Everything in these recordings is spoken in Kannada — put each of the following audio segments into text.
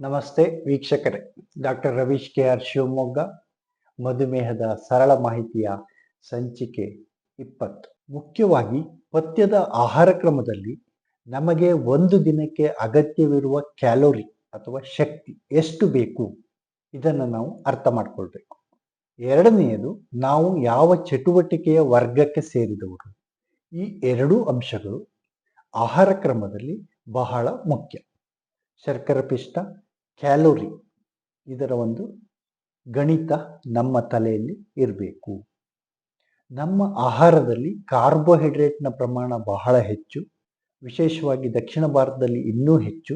ನಮಸ್ತೆ ವೀಕ್ಷಕರೇ, doctor Ravish K R Shivamogga, ಮಧುಮೇಹದ ಸರಳ ಮಾಹಿತಿಯ ಸಂಚಿಕೆ ಇಪ್ಪತ್ತು. ಮುಖ್ಯವಾಗಿ ಪಥ್ಯದ ಆಹಾರ ಕ್ರಮದಲ್ಲಿ ನಮಗೆ ಒಂದು ದಿನಕ್ಕೆ ಅಗತ್ಯವಿರುವ ಕ್ಯಾಲೋರಿ ಅಥವಾ ಶಕ್ತಿ ಎಷ್ಟು ಬೇಕು? ಇದನ್ನು ನಾವು ಅರ್ಥ ಮಾಡಿಕೊಳ್ಬೇಕು. ಎರಡನೆಯದು, ನಾವು ಯಾವ ಚಟುವಟಿಕೆಯ ವರ್ಗಕ್ಕೆ ಸೇರಿದವರು? ಈ ಎರಡೂ ಅಂಶಗಳು ಆಹಾರ ಕ್ರಮದಲ್ಲಿ ಬಹಳ ಮುಖ್ಯ. ಶರ್ಕರ ಪಿಷ್ಟ ಕ್ಯಾಲೋರಿ ಇದರ ಒಂದು ಗಣಿತ ನಮ್ಮ ತಲೆಯಲ್ಲಿ ಇರಬೇಕು. ನಮ್ಮ ಆಹಾರದಲ್ಲಿ ಕಾರ್ಬೋಹೈಡ್ರೇಟ್ನ ಪ್ರಮಾಣ ಬಹಳ ಹೆಚ್ಚು. ವಿಶೇಷವಾಗಿ ದಕ್ಷಿಣ ಭಾರತದಲ್ಲಿ ಇನ್ನೂ ಹೆಚ್ಚು.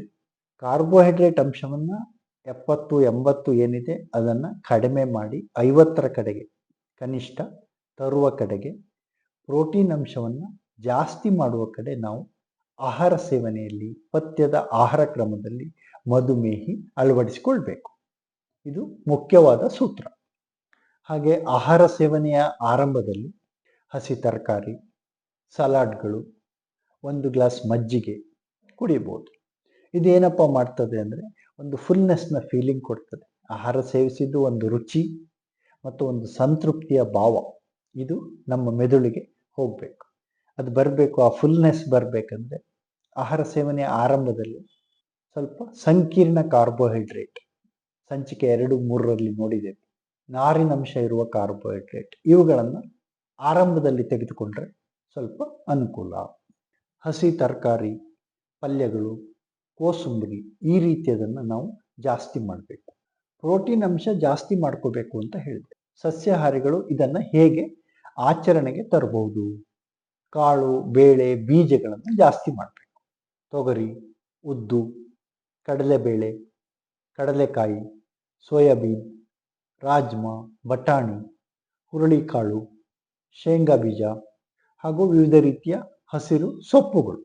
ಕಾರ್ಬೋಹೈಡ್ರೇಟ್ ಅಂಶವನ್ನು ಎಪ್ಪತ್ತು, ಎಂಬತ್ತು ಏನಿದೆ ಅದನ್ನು ಕಡಿಮೆ ಮಾಡಿ ಐವತ್ತರ ಕಡೆಗೆ, ಕನಿಷ್ಠ ತರುವ ಕಡೆಗೆ ಪ್ರೋಟೀನ್ ಅಂಶವನ್ನು ಜಾಸ್ತಿ ಮಾಡುವ ಕಡೆ ನಾವು ಆಹಾರ ಸೇವನೆಯಲ್ಲಿ, ಪಥ್ಯದ ಆಹಾರ ಕ್ರಮದಲ್ಲಿ ಮಧುಮೇಹಿ ಅಳವಡಿಸಿಕೊಳ್ಬೇಕು. ಇದು ಮುಖ್ಯವಾದ ಸೂತ್ರ. ಹಾಗೆ ಆಹಾರ ಸೇವನೆಯ ಆರಂಭದಲ್ಲಿ ಹಸಿ ತರಕಾರಿ, ಸಲಾಡ್ಗಳು, ಒಂದು ಗ್ಲಾಸ್ ಮಜ್ಜಿಗೆ ಕುಡಿಬೋದು ಇದೇನಪ್ಪ ಮಾಡ್ತದೆ ಅಂದರೆ ಒಂದು ಫುಲ್ನೆಸ್ನ ಫೀಲಿಂಗ್ ಕೊಡ್ತದೆ. ಆಹಾರ ಸೇವಿಸಿದ್ದು ಒಂದು ರುಚಿ ಮತ್ತು ಒಂದು ಸಂತೃಪ್ತಿಯ ಭಾವ. ಇದು ನಮ್ಮ ಮೆದುಳಿಗೆ ಹೋಗಬೇಕು. ಅದು ಬರಬೇಕು, ಆ ಫುಲ್ನೆಸ್ ಬರಬೇಕಂದ್ರೆ ಆಹಾರ ಸೇವನೆಯ ಆರಂಭದಲ್ಲಿ ಸ್ವಲ್ಪ ಸಂಕೀರ್ಣ ಕಾರ್ಬೋಹೈಡ್ರೇಟ್ ಸಂಚಿಕೆ ಎರಡು, ಮೂರರಲ್ಲಿ ನೋಡಿದ್ದೇವೆ ನಾರಿನಂಶ ಇರುವ ಕಾರ್ಬೋಹೈಡ್ರೇಟ್ ಇವುಗಳನ್ನು ಆರಂಭದಲ್ಲಿ ತೆಗೆದುಕೊಂಡ್ರೆ ಸ್ವಲ್ಪ ಅನುಕೂಲ. ಹಸಿ ತರಕಾರಿ, ಪಲ್ಯಗಳು, ಕೋಸುಂಬರಿ ಈ ರೀತಿಯದನ್ನು ನಾವು ಜಾಸ್ತಿ ಮಾಡಬೇಕು. ಪ್ರೋಟೀನ್ ಅಂಶ ಜಾಸ್ತಿ ಮಾಡ್ಕೋಬೇಕು ಅಂತ ಹೇಳಿದೆ. ಸಸ್ಯಾಹಾರಿಗಳು ಇದನ್ನು ಹೇಗೆ ಆಚರಣೆಗೆ ತರಬಹುದು? ಕಾಳು, ಬೇಳೆ, ಬೀಜಗಳನ್ನು ಜಾಸ್ತಿ ಮಾಡಬೇಕು. ತೊಗರಿ, ಉದ್ದು ಕಡಲೆಬೇಳೆ, ಕಡಲೆಕಾಯಿ, ಸೋಯಾಬೀನ್, ರಾಜ್ಮಾ, ಬಟಾಣಿ, ಹುರುಳಿಕಾಳು, ಶೇಂಗಾ ಬೀಜ ಹಾಗೂ ವಿವಿಧ ರೀತಿಯ ಹಸಿರು ಸೊಪ್ಪುಗಳು.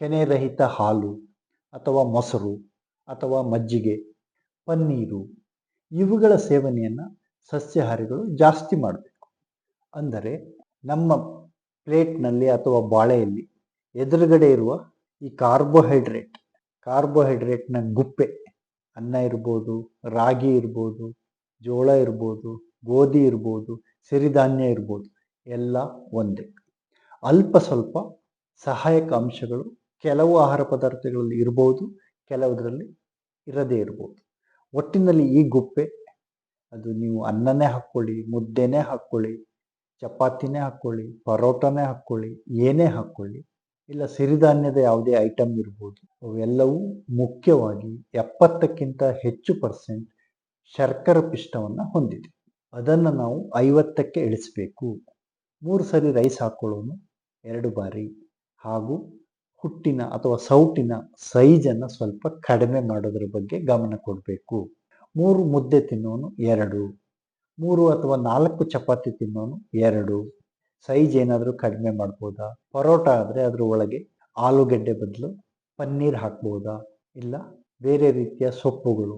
ಕೆನೆರಹಿತ ಹಾಲು ಅಥವಾ ಮೊಸರು ಅಥವಾ ಮಜ್ಜಿಗೆ, ಪನ್ನೀರು ಇವುಗಳ ಸೇವನೆಯನ್ನು ಸಸ್ಯಾಹಾರಿಗಳು ಜಾಸ್ತಿ ಮಾಡಬೇಕು. ಅಂದರೆ ನಮ್ಮ ಪ್ಲೇಟ್ನಲ್ಲಿ ಅಥವಾ ಬಾಳೆಯಲ್ಲಿ ಎದುರುಗಡೆ ಇರುವ ಈ ಕಾರ್ಬೋಹೈಡ್ರೇಟ್ ಕಾರ್ಬೋಹೈಡ್ರೇಟ್ನ ಗುಪ್ಪೆ. ಅನ್ನ ಇರ್ಬೋದು, ರಾಗಿ ಇರ್ಬೋದು, ಜೋಳ ಇರ್ಬೋದು, ಗೋಧಿ ಇರ್ಬೋದು, ಸಿರಿಧಾನ್ಯ ಇರ್ಬೋದು, ಎಲ್ಲ ಒಂದೇ. ಅಲ್ಪ ಸ್ವಲ್ಪ ಸಹಾಯಕ ಅಂಶಗಳು ಕೆಲವು ಆಹಾರ ಪದಾರ್ಥಗಳಲ್ಲಿ ಇರ್ಬೋದು, ಕೆಲವುದರಲ್ಲಿ ಇರದೇ ಇರ್ಬೋದು. ಒಟ್ಟಿನಲ್ಲಿ ಈ ಗುಪ್ಪೆ, ಅದು ನೀವು ಅನ್ನನೇ ಹಾಕ್ಕೊಳ್ಳಿ, ಮುದ್ದೆನೇ ಹಾಕ್ಕೊಳ್ಳಿ, ಚಪಾತಿನೇ ಹಾಕ್ಕೊಳ್ಳಿ, ಪರೋಟನೇ ಹಾಕ್ಕೊಳ್ಳಿ, ಏನೇ ಹಾಕ್ಕೊಳ್ಳಿ ಇಲ್ಲ ಸಿರಿಧಾನ್ಯದ ಯಾವುದೇ ಐಟಮ್ ಇರ್ಬೋದು, ಅವೆಲ್ಲವೂ ಮುಖ್ಯವಾಗಿ ಎಪ್ಪತ್ತಕ್ಕಿಂತ ಹೆಚ್ಚು ಪರ್ಸೆಂಟ್ ಶರ್ಕರ ಪಿಷ್ಟವನ್ನು ಹೊಂದಿದೆ. ಅದನ್ನು ನಾವು ಐವತ್ತಕ್ಕೆ ಇಳಿಸಬೇಕು. ಮೂರು ಸರಿ ರೈಸ್ ಹಾಕ್ಕೊಳ್ಳೋನು ಎರಡು ಬಾರಿ. ಹಾಗೂ ಹುಟ್ಟಿನ ಅಥವಾ ಸೌಟಿನ ಸೈಜನ್ನು ಸ್ವಲ್ಪ ಕಡಿಮೆ ಮಾಡೋದ್ರ ಬಗ್ಗೆ ಗಮನ ಕೊಡಬೇಕು. ಮೂರು ಮುದ್ದೆ ತಿನ್ನೋನು ಎರಡು. ಮೂರು ಅಥವಾ ನಾಲ್ಕು ಚಪಾತಿ ತಿನ್ನೋನು ಎರಡು. ಸೈಜ್ ಏನಾದರೂ ಕಡಿಮೆ ಮಾಡ್ಬೋದಾ? ಪರೋಟ ಆದರೆ ಅದ್ರ ಒಳಗೆ ಆಲೂಗೆಡ್ಡೆ ಬದಲು ಪನ್ನೀರ್ ಹಾಕ್ಬೋದಾ? ಇಲ್ಲ ಬೇರೆ ರೀತಿಯ ಸೊಪ್ಪುಗಳು?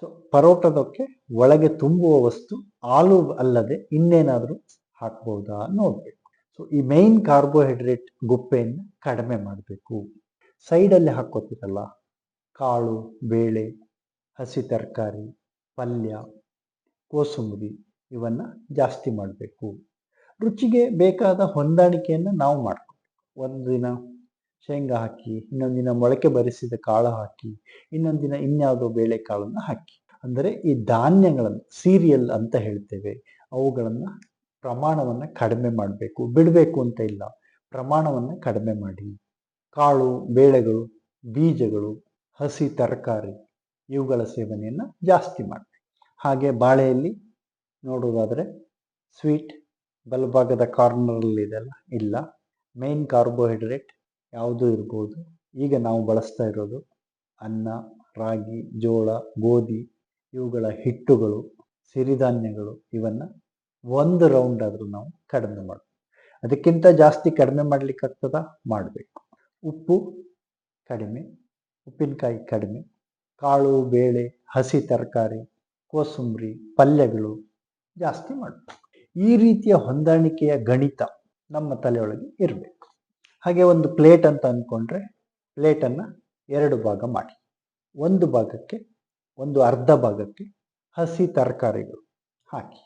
ಸೊ ಪರೋಟದಕ್ಕೆ ಒಳಗೆ ತುಂಬುವ ವಸ್ತು ಆಲೂ ಅಲ್ಲದೆ ಇನ್ನೇನಾದರೂ ಹಾಕ್ಬೋದಾ? ನೋಡಬೇಕು. ಸೊ ಈ ಮೈನ್ ಕಾರ್ಬೋಹೈಡ್ರೇಟ್ ಗುಪ್ಪೆಯನ್ನು ಕಡಿಮೆ ಮಾಡಬೇಕು. ಸೈಡಲ್ಲಿ ಹಾಕ್ಕೋತಿರಲ್ಲ? ಕಾಳು, ಬೇಳೆ, ಹಸಿ ತರಕಾರಿ, ಪಲ್ಯ, ಕೋಸುಂಬರಿ, ಇವನ್ನು ಜಾಸ್ತಿ ಮಾಡಬೇಕು. ರುಚಿಗೆ ಬೇಕಾದ ಹೊಂದಾಣಿಕೆಯನ್ನು ನಾವು ಮಾಡ್ಕೋಬೇಕು ಒಂದು ದಿನ ಶೇಂಗಾ ಹಾಕಿ, ಇನ್ನೊಂದು ದಿನ ಮೊಳಕೆ ಬರಿಸಿದ ಕಾಳು ಹಾಕಿ, ಇನ್ನೊಂದು ದಿನ ಇನ್ಯಾವುದೋ ಬೇಳೆ ಕಾಳನ್ನು ಹಾಕಿ. ಅಂದರೆ ಈ ಧಾನ್ಯಗಳನ್ನು, ಸೀರಿಯಲ್ ಅಂತ ಹೇಳ್ತೇವೆ, ಅವುಗಳನ್ನು ಪ್ರಮಾಣವನ್ನು ಕಡಿಮೆ ಮಾಡಬೇಕು. ಬಿಡಬೇಕು ಅಂತ ಇಲ್ಲ, ಪ್ರಮಾಣವನ್ನು ಕಡಿಮೆ ಮಾಡಿ. ಕಾಳು, ಬೇಳೆಗಳು, ಬೀಜಗಳು, ಹಸಿ ತರಕಾರಿ, ಇವುಗಳ ಸೇವನೆಯನ್ನು ಜಾಸ್ತಿ ಮಾಡಿ ಹಾಗೆ ಬಾಳೆಯಲ್ಲಿ ನೋಡೋದಾದರೆ ಸ್ವೀಟ್ ಬಲಭಾಗದ ಕಾರ್ನರಲ್ಲಿದೆಲ್ಲ ಇಲ್ಲ. ಮೇನ್ ಕಾರ್ಬೋಹೈಡ್ರೇಟ್ ಯಾವುದೂ ಇರ್ಬೋದು. ಈಗ ನಾವು ಬಳಸ್ತಾ ಇರೋದು ಅನ್ನ, ರಾಗಿ, ಜೋಳ, ಗೋಧಿ ಇವುಗಳ ಹಿಟ್ಟುಗಳು, ಸಿರಿಧಾನ್ಯಗಳು ಇವನ್ನು ಒಂದು ರೌಂಡ್ ಆದರೂ ನಾವು ಕಡಿಮೆ ಮಾಡಬೇಕು ಅದಕ್ಕಿಂತ ಜಾಸ್ತಿ ಕಡಿಮೆ ಮಾಡಲಿಕ್ಕಾಗ್ತದ ಮಾಡಬೇಕು. ಉಪ್ಪು ಕಡಿಮೆ, ಉಪ್ಪಿನಕಾಯಿ ಕಡಿಮೆ, ಕಾಳು, ಬೇಳೆ, ಹಸಿ ತರಕಾರಿ, ಕೋಸಂಬರಿ, ಪಲ್ಯಗಳು ಜಾಸ್ತಿ ಮಾಡಬೇಕು. ಈ ರೀತಿಯ ಹೊಂದಾಣಿಕೆಯ ಗಣಿತ ನಮ್ಮ ತಲೆಯೊಳಗೆ ಇರಬೇಕು. ಹಾಗೆ ಒಂದು ಪ್ಲೇಟ್ ಅಂತ ಅಂದ್ಕೊಂಡ್ರೆ ಪ್ಲೇಟನ್ನು ಎರಡು ಭಾಗ ಮಾಡಿ. ಒಂದು ಭಾಗಕ್ಕೆ ಒಂದು ಅರ್ಧ ಭಾಗಕ್ಕೆ ಹಸಿ ತರಕಾರಿಗಳು ಹಾಕಿ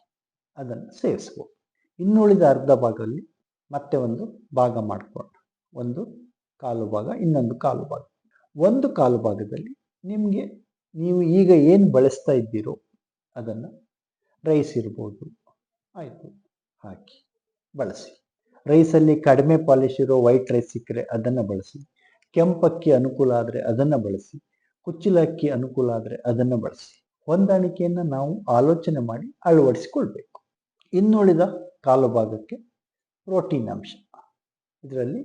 ಅದನ್ನು ಸೇರಿಸ್ಬೋದು. ಇನ್ನುಳಿದ ಅರ್ಧ ಭಾಗದಲ್ಲಿ ಮತ್ತೆ ಒಂದು ಭಾಗ ಮಾಡಿಕೊಂಡು ಒಂದು ಕಾಲು ಭಾಗ, ಇನ್ನೊಂದು ಕಾಲು ಭಾಗ. ಒಂದು ಕಾಲು ಭಾಗದಲ್ಲಿ ನಿಮಗೆ ನೀವು ಈಗ ಏನು ಬಳಸ್ತಾ ಇದ್ದೀರೋ ಅದನ್ನು ರೈಸ್ ಇರ್ಬೋದು ಆಯಿತು. ಹಾಕಿ, ಬಳಸಿ. ರೈಸಲ್ಲಿ ಕಡಿಮೆ ಪಾಲಿಶ್ ಇರೋ ವೈಟ್ ರೈಸ್ ಸಿಕ್ಕರೆ ಅದನ್ನು ಬಳಸಿ. ಕೆಂಪಕ್ಕಿ ಅನುಕೂಲ ಆದರೆ ಅದನ್ನು ಬಳಸಿ. ಕುಚ್ಚಿಲಕ್ಕಿ ಅನುಕೂಲ ಆದರೆ ಅದನ್ನು ಬಳಸಿ. ಹೊಂದಾಣಿಕೆಯನ್ನು ನಾವು ಆಲೋಚನೆ ಮಾಡಿ ಅಳವಡಿಸಿಕೊಳ್ಬೇಕು. ಇನ್ನುಳಿದ ಕಾಲು ಭಾಗಕ್ಕೆ ಪ್ರೋಟೀನ್ ಅಂಶ. ಇದರಲ್ಲಿ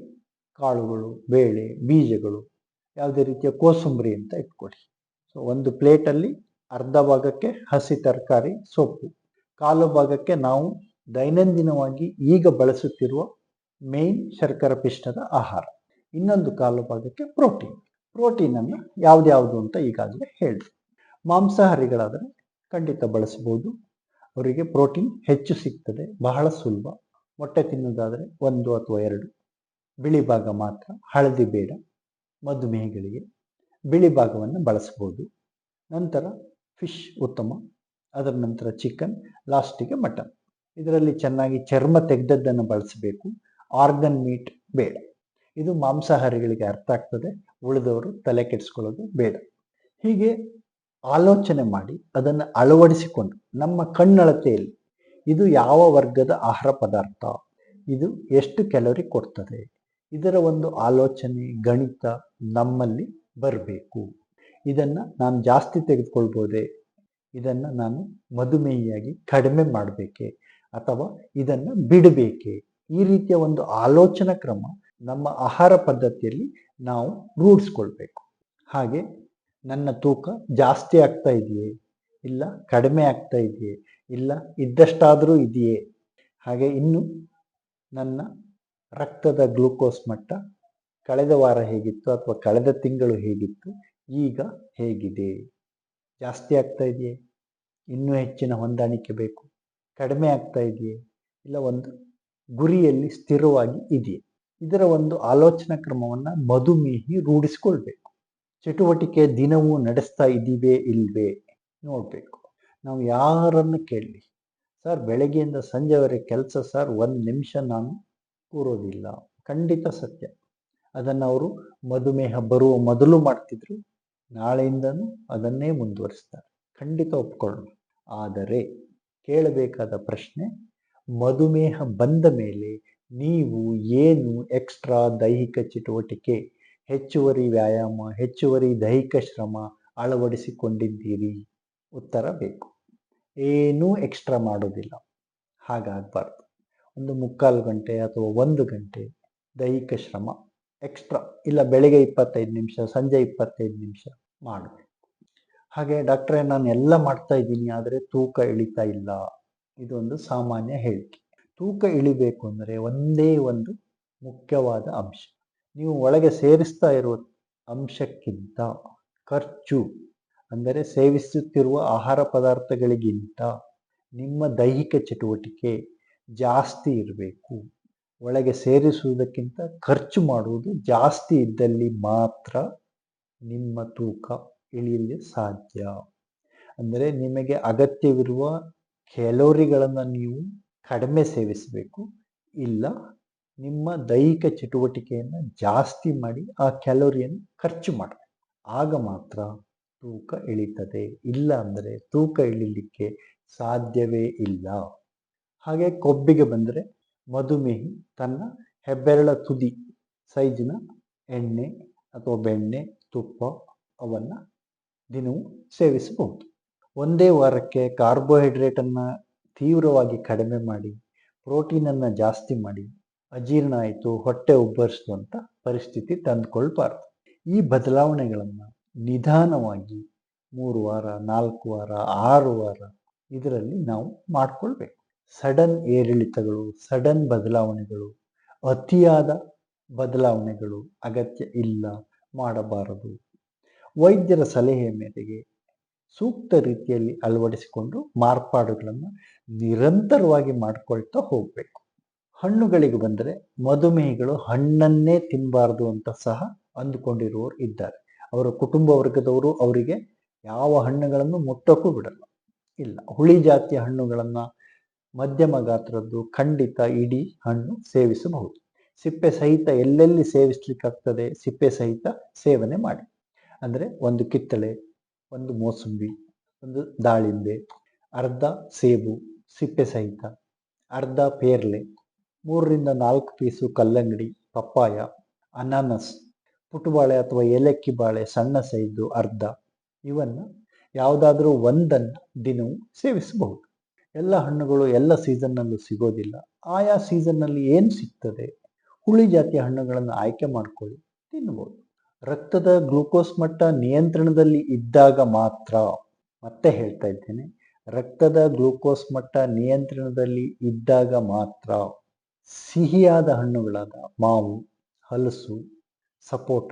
ಕಾಳುಗಳು, ಬೇಳೆ, ಬೀಜಗಳು, ಯಾವುದೇ ರೀತಿಯ ಕೋಸಂಬರಿ ಅಂತ ಇಟ್ಕೊಳ್ಳಿ ಸೊ ಒಂದು ಪ್ಲೇಟಲ್ಲಿ ಅರ್ಧ ಭಾಗಕ್ಕೆ ಹಸಿ ತರಕಾರಿ ಸೊಪ್ಪು. ಕಾಲು ಭಾಗಕ್ಕೆ ನಾವು ದೈನಂದಿನವಾಗಿ ಈಗ ಬಳಸುತ್ತಿರುವ ಮೇನ್ ಶರ್ಕರ ಪಿಷ್ಟದ ಆಹಾರ. ಇನ್ನೊಂದು ಕಾಲು ಭಾಗಕ್ಕೆ ಪ್ರೋಟೀನ್. ಪ್ರೋಟೀನನ್ನು ಯಾವ್ದ್ಯಾವುದು ಅಂತ ಈಗಾಗಲೇ ಹೇಳಿದೆ. ಮಾಂಸಾಹಾರಿಗಳಾದರೆ ಖಂಡಿತ ಬಳಸ್ಬೋದು ಅವರಿಗೆ ಪ್ರೋಟೀನ್ ಹೆಚ್ಚು ಸಿಗ್ತದೆ. ಬಹಳ ಸುಲಭ. ಮೊಟ್ಟೆ ತಿನ್ನೋದಾದರೆ ಒಂದು ಅಥವಾ ಎರಡು. ಬಿಳಿ ಭಾಗ ಮಾತ್ರ, ಹಳದಿ ಬೇಡ. ಮಧುಮೇಹಿಗಳಿಗೆ ಬಿಳಿ ಭಾಗವನ್ನು ಬಳಸ್ಬೋದು ನಂತರ ಫಿಶ್ ಉತ್ತಮ. ಅದರ ನಂತರ ಚಿಕನ್ ಲಾಸ್ಟಿಗೆ ಮಟನ್ ಇದರಲ್ಲಿ ಚೆನ್ನಾಗಿ ಚರ್ಮ ತೆಗೆದದ್ದನ್ನು ಬಳಸಬೇಕು. ಆರ್ಗನ್ ಮೀಟ್ ಬೇಡ. ಇದು ಮಾಂಸಾಹಾರಿಗಳಿಗೆ ಅರ್ಥ ಆಗ್ತದೆ. ಉಳಿದವರು ತಲೆ ಕೆಡಿಸ್ಕೊಳ್ಳೋದು ಬೇಡ. ಹೀಗೆ ಆಲೋಚನೆ ಮಾಡಿ ಅದನ್ನು ಅಳವಡಿಸಿಕೊಂಡು ನಮ್ಮ ಕಣ್ಣಳತೆಯಲ್ಲಿ ಇದು ಯಾವ ವರ್ಗದ ಆಹಾರ ಪದಾರ್ಥ? ಇದು ಎಷ್ಟು ಕ್ಯಾಲೋರಿ ಕೊಡ್ತದೆ? ಇದರ ಒಂದು ಆಲೋಚನೆ, ಗಣಿತ ನಮ್ಮಲ್ಲಿ ಬರಬೇಕು. ಇದನ್ನು ನಾನು ಜಾಸ್ತಿ ತೆಗೆದುಕೊಳ್ಬೋದೇ? ಇದನ್ನು ನಾನು ಮಧುಮೇಹಿಯಾಗಿ ಕಡಿಮೆ ಮಾಡಬೇಕೆ ಅಥವಾ ಇದನ್ನು ಬಿಡಬೇಕೆ? ಈ ರೀತಿಯ ಒಂದು ಆಲೋಚನಾ ಕ್ರಮ ನಮ್ಮ ಆಹಾರ ಪದ್ಧತಿಯಲ್ಲಿ ನಾವು ರೂಢಿಸ್ಕೊಳ್ಬೇಕು. ಹಾಗೆ ನನ್ನ ತೂಕ ಜಾಸ್ತಿ ಆಗ್ತಾ ಇದೆಯೇ? ಇಲ್ಲ ಕಡಿಮೆ ಆಗ್ತಾ ಇದೆಯೇ? ಇಲ್ಲ ಇದ್ದಷ್ಟಾದರೂ ಇದೆಯೇ? ಹಾಗೆ ಇನ್ನು ನನ್ನ ರಕ್ತದ ಗ್ಲೂಕೋಸ್ ಮಟ್ಟ ಕಳೆದ ವಾರ ಹೇಗಿತ್ತು ಅಥವಾ ಕಳೆದ ತಿಂಗಳು ಹೇಗಿತ್ತು? ಈಗ ಹೇಗಿದೆ? ಜಾಸ್ತಿ ಆಗ್ತಾ ಇದೆಯೇ? ಇನ್ನೂ ಹೆಚ್ಚಿನ ಹೊಂದಾಣಿಕೆ ಬೇಕು. ಕಡಿಮೆ ಆಗ್ತಾ ಇದೆಯೇ? ಇಲ್ಲ ಒಂದು ಗುರಿಯಲ್ಲಿ ಸ್ಥಿರವಾಗಿ ಇದೆಯೇ? ಇದರ ಒಂದು ಆಲೋಚನಾ ಕ್ರಮವನ್ನು ಮಧುಮೇಹಿ ರೂಢಿಸಿಕೊಳ್ಬೇಕು. ಚಟುವಟಿಕೆ ದಿನವೂ ನಡೆಸ್ತಾ ಇದ್ದೀವೇ ಇಲ್ವೇ? ನೋಡಬೇಕು. ನಾವು ಯಾರನ್ನು ಕೇಳಲಿ? ಸರ್, ಬೆಳಗ್ಗೆಯಿಂದ ಸಂಜೆವರೆಗೆ ಕೆಲಸ ಸರ್, ಒಂದು ನಿಮಿಷ ನಾನು ಕೂರೋದಿಲ್ಲ. ಖಂಡಿತ ಸತ್ಯ. ಅದನ್ನು ಅವರು ಮಧುಮೇಹ ಬರುವ ಮೊದಲು ಮಾಡ್ತಿದ್ರು. ನಾಳೆಯಿಂದನೂ ಅದನ್ನೇ ಮುಂದುವರಿಸ್ತಾರೆ. ಖಂಡಿತ ಒಪ್ಕೊಳ್ಳೋಣ. ಆದರೆ ಕೇಳಬೇಕಾದ ಪ್ರಶ್ನೆ, ಮಧುಮೇಹ ಬಂದ ಮೇಲೆ ನೀವು ಏನು ಎಕ್ಸ್ಟ್ರಾ ದೈಹಿಕ ಚಟುವಟಿಕೆ, ಹೆಚ್ಚುವರಿ ವ್ಯಾಯಾಮ, ಹೆಚ್ಚುವರಿ ದೈಹಿಕ ಶ್ರಮ ಅಳವಡಿಸಿಕೊಂಡಿದ್ದೀರಿ? ಉತ್ತರ ಬೇಕು. ಏನೂ ಎಕ್ಸ್ಟ್ರಾ ಮಾಡೋದಿಲ್ಲ. ಹಾಗಾಗಬಾರ್ದು. ಒಂದು ಮುಕ್ಕಾಲು ಗಂಟೆ ಅಥವಾ ಒಂದು ಗಂಟೆ ದೈಹಿಕ ಶ್ರಮ ಎಕ್ಸ್ಟ್ರಾ. ಇಲ್ಲ, ಬೆಳಗ್ಗೆ ಇಪ್ಪತ್ತೈದು ನಿಮಿಷ, ಸಂಜೆ ಇಪ್ಪತ್ತೈದು ನಿಮಿಷ. ಮಾಡಬೇಕು. ಹಾಗೆ ಡಾಕ್ಟ್ರೇ, ನಾನು ಎಲ್ಲ ಮಾಡ್ತಾ ಇದ್ದೀನಿ, ಆದರೆ ತೂಕ ಇಳಿತಾ ಇಲ್ಲ. ಇದೊಂದು ಸಾಮಾನ್ಯ ಹೇಳಿಕೆ. ತೂಕ ಇಳಿಬೇಕು ಅಂದರೆ ಒಂದೇ ಒಂದು ಮುಖ್ಯವಾದ ಅಂಶ. ನೀವು ಒಳಗೆ ಸೇರಿಸ್ತಾ ಇರುವ ಅಂಶಕ್ಕಿಂತ ಖರ್ಚು, ಅಂದರೆ ಸೇವಿಸುತ್ತಿರುವ ಆಹಾರ ಪದಾರ್ಥಗಳಿಗಿಂತ ನಿಮ್ಮ ದೈಹಿಕ ಚಟುವಟಿಕೆ ಜಾಸ್ತಿ ಇರಬೇಕು. ಒಳಗೆ ಸೇರಿಸುವುದಕ್ಕಿಂತ ಖರ್ಚು ಮಾಡುವುದು ಜಾಸ್ತಿ ಇದ್ದಲ್ಲಿ ಮಾತ್ರ ನಿಮ್ಮ ತೂಕ ಇಳಿಯಲು ಸಾಧ್ಯ. ಅಂದರೆ ನಿಮಗೆ ಅಗತ್ಯವಿರುವ ಕ್ಯಾಲೋರಿಗಳನ್ನು ನೀವು ಕಡಿಮೆ ಸೇವಿಸಬೇಕು. ಇಲ್ಲ, ನಿಮ್ಮ ದೈಹಿಕ ಚಟುವಟಿಕೆಯನ್ನು ಜಾಸ್ತಿ ಮಾಡಿ ಆ ಕ್ಯಾಲೋರಿಯನ್ನು ಖರ್ಚು ಮಾಡಬೇಕು. ಆಗ ಮಾತ್ರ ತೂಕ ಇಳಿತದೆ. ಇಲ್ಲ ಅಂದರೆ ತೂಕ ಇಳಿಲಿಕ್ಕೆ ಸಾಧ್ಯವೇ ಇಲ್ಲ. ಹಾಗೆ ಕೊಬ್ಬಿಗೆ ಬಂದರೆ ಮಧುಮೇಹಿ ತನ್ನ ಹೆಬ್ಬೆರಳ ತುದಿ, ಸೈಜಿನ ಎಣ್ಣೆ ಅಥವಾ ಬೆಣ್ಣೆ ತುಪ್ಪ ಅವನ್ನು ದಿನವೂ ಸೇವಿಸಬಹುದು. ಒಂದೇ ವಾರಕ್ಕೆ ಕಾರ್ಬೋಹೈಡ್ರೇಟನ್ನು ತೀವ್ರವಾಗಿ ಕಡಿಮೆ ಮಾಡಿ ಪ್ರೋಟೀನನ್ನು ಜಾಸ್ತಿ ಮಾಡಿ, ಅಜೀರ್ಣ ಆಯಿತು, ಹೊಟ್ಟೆ ಉಬ್ಬರಿಸ್ತು ಪರಿಸ್ಥಿತಿ ತಂದುಕೊಳ್ಬಾರ್ದು. ಈ ಬದಲಾವಣೆಗಳನ್ನು ನಿಧಾನವಾಗಿ ಮೂರು ವಾರ, ನಾಲ್ಕು ವಾರ, ಆರು ವಾರ ಇದರಲ್ಲಿ ನಾವು ಮಾಡಿಕೊಳ್ಬೇಕು. ಸಡನ್ ಏರಿಳಿತಗಳು, ಸಡನ್ ಬದಲಾವಣೆಗಳು, ಅತಿಯಾದ ಬದಲಾವಣೆಗಳು ಅಗತ್ಯ ಇಲ್ಲ. ಮಾಡಬಾರದು. ವೈದ್ಯರ ಸಲಹೆಯ ಮೇರೆಗೆ ಸೂಕ್ತ ರೀತಿಯಲ್ಲಿ ಅಳವಡಿಸಿಕೊಂಡು ಮಾರ್ಪಾಡುಗಳನ್ನು ನಿರಂತರವಾಗಿ ಮಾಡಿಕೊಳ್ತಾ ಹೋಗಬೇಕು. ಹಣ್ಣುಗಳಿಗೆ ಬಂದರೆ ಮಧುಮೇಹಿಗಳು ಹಣ್ಣನ್ನೇ ತಿನ್ನಬಾರ್ದು ಅಂತ ಸಹ ಅಂದುಕೊಂಡಿರುವವರು ಇದ್ದಾರೆ. ಅವರ ಕುಟುಂಬ ವರ್ಗದವರು ಅವರಿಗೆ ಯಾವ ಹಣ್ಣುಗಳನ್ನು ಮುಟ್ಟಕ್ಕೂ ಬಿಡಲ್ಲ. ಇಲ್ಲ, ಹುಳಿ ಜಾತಿಯ ಹಣ್ಣುಗಳನ್ನು ಮಧ್ಯಮ ಗಾತ್ರದ್ದು ಖಂಡಿತ ಇಡೀ ಹಣ್ಣು ಸೇವಿಸಬಹುದು. ಸಿಪ್ಪೆ ಸಹಿತ ಎಲ್ಲೆಲ್ಲಿ ಸೇವಿಸ್ಲಿಕ್ಕಾಗ್ತದೆ ಸಿಪ್ಪೆ ಸಹಿತ ಸೇವನೆ ಮಾಡಿ. ಅಂದರೆ ಒಂದು ಕಿತ್ತಳೆ, ಒಂದು ಮೋಸಂಬಿ, ಒಂದು ದಾಳಿಂಬೆ, ಅರ್ಧ ಸೇಬು, ಸಿಪ್ಪೆ ಸಹಿತ, ಅರ್ಧ ಪೇರ್ಲೆ, ಮೂರರಿಂದ ನಾಲ್ಕು ಪೀಸು ಕಲ್ಲಂಗಡಿ, ಪಪ್ಪಾಯ, ಅನಾನಸ್, ಪುಟುಬಾಳೆ ಅಥವಾ ಏಲಕ್ಕಿ ಬಾಳೆ ಸಣ್ಣ ಸೈಜು ಅರ್ಧ, ಇವನ್ನು ಯಾವುದಾದ್ರೂ ಒಂದನ್ನು ದಿನವೂ ಸೇವಿಸಬಹುದು. ಎಲ್ಲ ಹಣ್ಣುಗಳು ಎಲ್ಲ ಸೀಸನ್ನಲ್ಲೂ ಸಿಗೋದಿಲ್ಲ. ಆಯಾ ಸೀಸನ್ನಲ್ಲಿ ಏನು ಸಿಗ್ತದೆ? ಹುಳಿ ಜಾತಿಯ ಹಣ್ಣುಗಳನ್ನು ಆಯ್ಕೆ ಮಾಡಿಕೊಳ್ಳಿ, ತಿನ್ಬೋದು. ರಕ್ತದ ಗ್ಲೂಕೋಸ್ ಮಟ್ಟ ನಿಯಂತ್ರಣದಲ್ಲಿ ಇದ್ದಾಗ ಮಾತ್ರ, ಮತ್ತೆ ಹೇಳ್ತಾ ಇದ್ದೇನೆ, ರಕ್ತದ ಗ್ಲೂಕೋಸ್ ಮಟ್ಟ ನಿಯಂತ್ರಣದಲ್ಲಿ ಇದ್ದಾಗ ಮಾತ್ರ ಸಿಹಿಯಾದ ಹಣ್ಣುಗಳಾದ ಮಾವು, ಹಲಸು, ಸಪೋಟ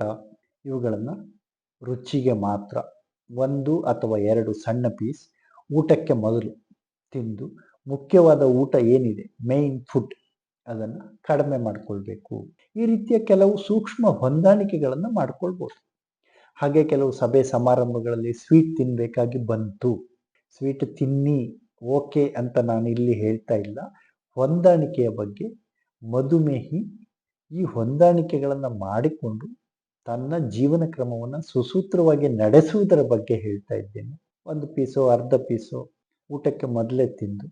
ಇವುಗಳನ್ನು ರುಚಿಗೆ ಮಾತ್ರ ಒಂದು ಅಥವಾ ಎರಡು ಸಣ್ಣ ಪೀಸ್ ಊಟಕ್ಕೆ ಮೊದಲು ತಿಂದು ಮುಖ್ಯವಾದ ಊಟ ಏನಿದೆ? ಮೇಯ್ನ್ ಫುಡ್ ಅದನ್ನು ಕಡಿಮೆ ಮಾಡಿಕೊಳ್ಬೇಕು. ಈ ರೀತಿಯ ಕೆಲವು ಸೂಕ್ಷ್ಮ ಹೊಂದಾಣಿಕೆಗಳನ್ನು ಮಾಡ್ಕೊಳ್ಬೋದು. ಹಾಗೆ ಕೆಲವು ಸಭೆ ಸಮಾರಂಭಗಳಲ್ಲಿ ಸ್ವೀಟ್ ತಿನ್ನಬೇಕಾಗಿ ಬಂತು. ಸ್ವೀಟ್ ತಿನ್ನಿ, ಓಕೆ ಅಂತ ನಾನು ಇಲ್ಲಿ ಹೇಳ್ತಾ ಇಲ್ಲ. ಹೊಂದಾಣಿಕೆಯ ಬಗ್ಗೆ ಮಧುಮೇಹಿ ಈ ಹೊಂದಾಣಿಕೆಗಳನ್ನು ಮಾಡಿಕೊಂಡು ತನ್ನ ಜೀವನ ಕ್ರಮವನ್ನು ಸುಸೂತ್ರವಾಗಿ ನಡೆಸುವುದರ ಬಗ್ಗೆ ಹೇಳ್ತಾ ಇದ್ದೇನೆ. ಒಂದು ಪೀಸೋ, ಅರ್ಧ ಪೀಸೋ ಊಟಕ್ಕೆ ಮೊದಲೇ ತಿಂದು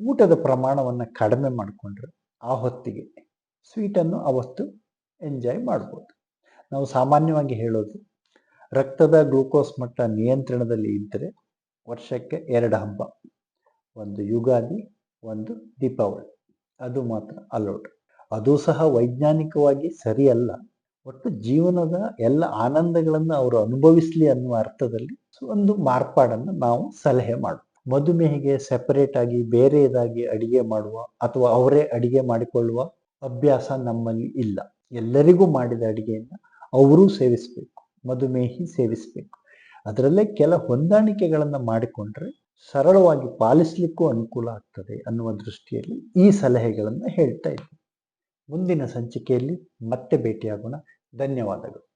ಊಟದ ಪ್ರಮಾಣವನ್ನು ಕಡಿಮೆ ಮಾಡಿಕೊಂಡ್ರೆ. ಆ ಹೊತ್ತಿಗೆ ಸ್ವೀಟನ್ನು ಅವತ್ತು ಎಂಜಾಯ್ ಮಾಡ್ಬೋದು. ನಾವು ಸಾಮಾನ್ಯವಾಗಿ ಹೇಳೋದು, ರಕ್ತದ ಗ್ಲೂಕೋಸ್ ಮಟ್ಟ ನಿಯಂತ್ರಣದಲ್ಲಿ ಇದ್ದರೆ ವರ್ಷಕ್ಕೆ ಎರಡು ಹಬ್ಬ, ಒಂದು ಯುಗಾದಿ, ಒಂದು ದೀಪಾವಳಿ. ಅದು ಮಾತ್ರ ಅಲೌಡ್ ಅದು ಸಹ ವೈಜ್ಞಾನಿಕವಾಗಿ ಸರಿಯಲ್ಲ. ಒಟ್ಟು ಜೀವನದ ಎಲ್ಲ ಆನಂದಗಳನ್ನು ಅವರು ಅನುಭವಿಸಲಿ ಅನ್ನುವ ಅರ್ಥದಲ್ಲಿ ಒಂದು ಮಾರ್ಪಾಡನ್ನು ನಾವು ಸಲಹೆ ಮಾಡುವ ಮಧುಮೇಹಿಗೆ ಸೆಪರೇಟ್ ಆಗಿ ಬೇರೆಯದಾಗಿ ಅಡಿಗೆ ಮಾಡುವ ಅಥವಾ ಅವರೇ ಅಡಿಗೆ ಮಾಡಿಕೊಳ್ಳುವ ಅಭ್ಯಾಸ ನಮ್ಮಲ್ಲಿ ಇಲ್ಲ. ಎಲ್ಲರಿಗೂ ಮಾಡಿದ ಅಡಿಗೆಯನ್ನು ಅವರೂ ಸೇವಿಸಬೇಕು, ಮಧುಮೇಹಿ ಸೇವಿಸಬೇಕು. ಅದರಲ್ಲೇ ಕೆಲ ಹೊಂದಾಣಿಕೆಗಳನ್ನು ಮಾಡಿಕೊಂಡ್ರೆ ಸರಳವಾಗಿ ಪಾಲಿಸಲಿಕ್ಕೂ ಅನುಕೂಲ ಆಗ್ತದೆ ಅನ್ನುವ ದೃಷ್ಟಿಯಲ್ಲಿ ಈ ಸಲಹೆಗಳನ್ನು ಹೇಳ್ತಾ ಇದ್ದೀನಿ. ಮುಂದಿನ ಸಂಚಿಕೆಯಲ್ಲಿ ಮತ್ತೆ ಭೇಟಿಯಾಗೋಣ. ಧನ್ಯವಾದಗಳು.